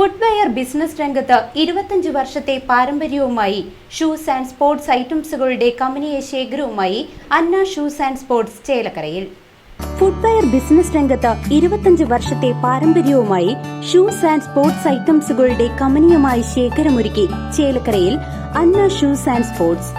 Footwear business രംഗത്ത് ഇരുപത്തഞ്ച് വർഷത്തെ പാരമ്പര്യവുമായി ഷൂസ് ആൻഡ് സ്പോർട്സ് ഐറ്റംസുകളുടെ കമ്പനിയെ ശേഖരവുമായി അന്ന ഷൂസ് ആൻഡ് സ്പോർട്സ് ചേലക്കരയിൽ. ഫുട്വെയർ ബിസിനസ് രംഗത്ത് ഇരുപത്തഞ്ച് വർഷത്തെ പാരമ്പര്യവുമായി ഷൂസ് ആൻഡ് സ്പോർട്സ് ഐറ്റംസുകളുടെ കമനീയമായ ശേഖരമൊരുക്കി ചേലക്കരയിൽ അന്ന ഷൂസ് ആൻഡ് സ്പോർട്സ്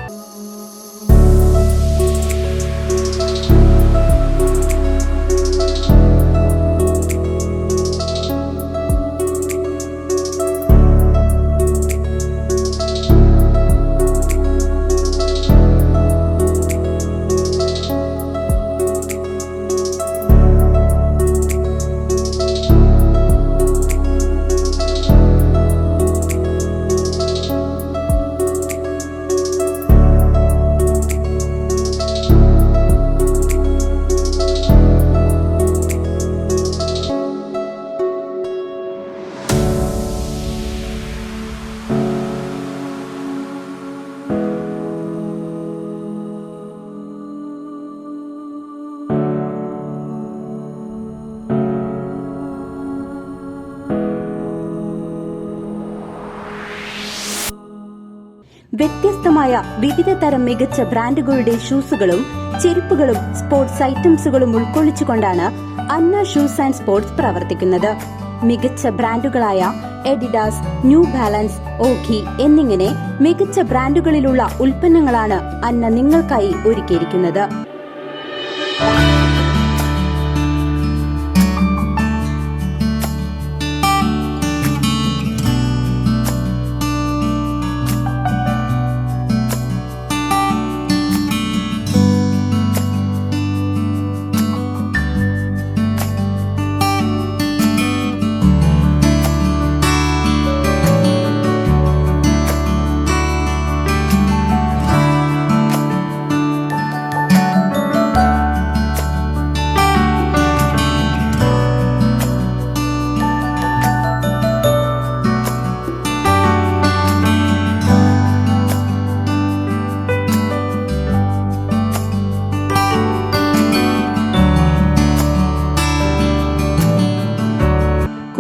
വ്യത്യസ്തമായ വിവിധ തരം മികച്ച ബ്രാൻഡുകളുടെ ഷൂസുകളും ചെരുപ്പുകളും സ്പോർട്സ് ഐറ്റംസുകളും ഉൾക്കൊള്ളിച്ചുകൊണ്ടാണ് അന്ന ഷൂസ് ആൻഡ് സ്പോർട്സ് പ്രവർത്തിക്കുന്നത്. മികച്ച ബ്രാൻഡുകളായ എഡിഡാസ് ന്യൂ ബാലൻസ് ഓഖി എന്നിങ്ങനെ മികച്ച ബ്രാൻഡുകളിലുള്ള ഉൽപ്പന്നങ്ങളാണ് അന്ന നിങ്ങൾക്കായി ഒരുക്കിയിരിക്കുന്നത്.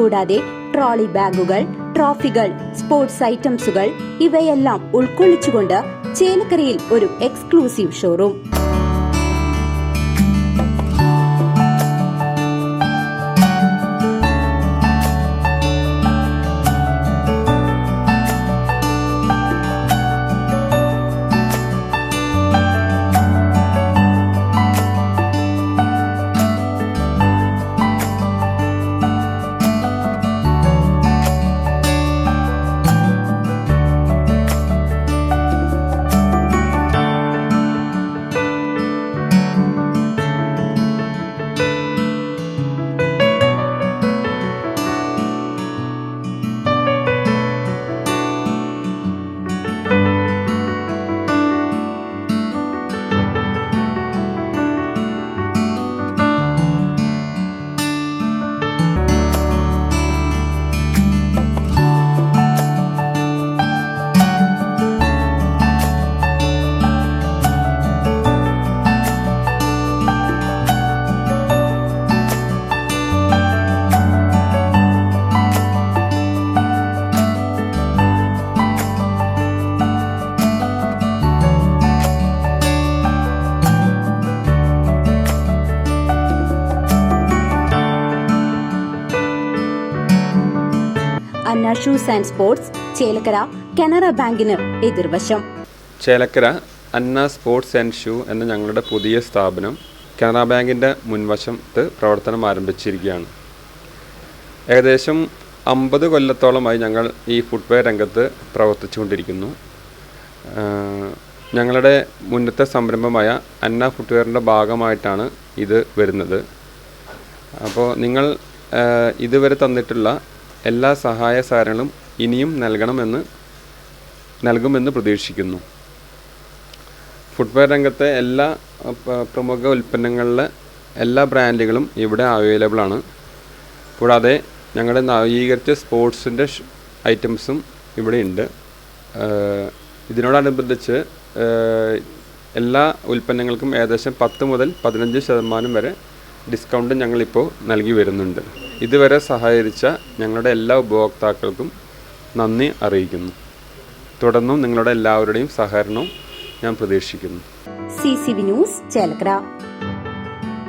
കൂടാതെ ട്രോളി ബാഗുകൾ ട്രോഫികൾ സ്പോർട്സ് ഐറ്റംസുകൾ ഇവയെല്ലാം ഉൾക്കൊള്ളിച്ചുകൊണ്ട് ചേലക്കരയിൽ ഒരു exclusive showroom. Shoes and sports Chelakkara Canara ബാങ്കിന് എതിർവശം. Chelakkara Anna sports and shoe എന്ന ഞങ്ങളുടെ പുതിയ സ്ഥാപനം കനറ ബാങ്കിന്റെ മുൻവശത്ത് പ്രവർത്തനം ആരംഭിച്ചിരിക്കുകയാണ്. ഏകദേശം അമ്പത് കൊല്ലത്തോളമായി ഞങ്ങൾ ഈ ഫുട്വെയർ രംഗത്ത് പ്രവർത്തിച്ചുകൊണ്ടിരിക്കുന്നു. ഞങ്ങളുടെ മുന്നത്തെ സംരംഭമായ അന്ന ഫുട്വെയറിന്റെ ഭാഗമായിട്ടാണ് ഇത് വരുന്നത്. അപ്പോൾ നിങ്ങൾ ഇതുവരെ തന്നിട്ടുള്ള എല്ലാ സഹായ സഹകരണങ്ങളും ഇനിയും നൽകണമെന്ന് നൽകുമെന്ന് പ്രതീക്ഷിക്കുന്നു. ഫുട്വെയർ രംഗത്തെ എല്ലാ പ്രമുഖ ഉൽപ്പന്നങ്ങളിലെ എല്ലാ ബ്രാൻഡുകളും ഇവിടെ അവൈലബിൾ ആണ്. കൂടാതെ ഞങ്ങളുടെ നവീകരിച്ച സ്പോർട്സിന്റെ ഐറ്റംസും ഇവിടെ ഉണ്ട്. ഇതിനോടനുബന്ധിച്ച് എല്ലാ ഉൽപ്പന്നങ്ങൾക്കും ഏകദേശം പത്ത് മുതൽ പതിനഞ്ച് ശതമാനം വരെ ഡിസ്കൗണ്ട് ഞങ്ങളിപ്പോൾ നൽകി വരുന്നുണ്ട്. ഇതുവരെ സഹകരിച്ച ഞങ്ങളുടെ എല്ലാ ഉപഭോക്താക്കൾക്കും നന്ദി അറിയിക്കുന്നു. തുടർന്നും നിങ്ങളുടെ എല്ലാവരുടെയും സഹകരണവും ഞാൻ പ്രതീക്ഷിക്കുന്നു. C C news Chelakkara.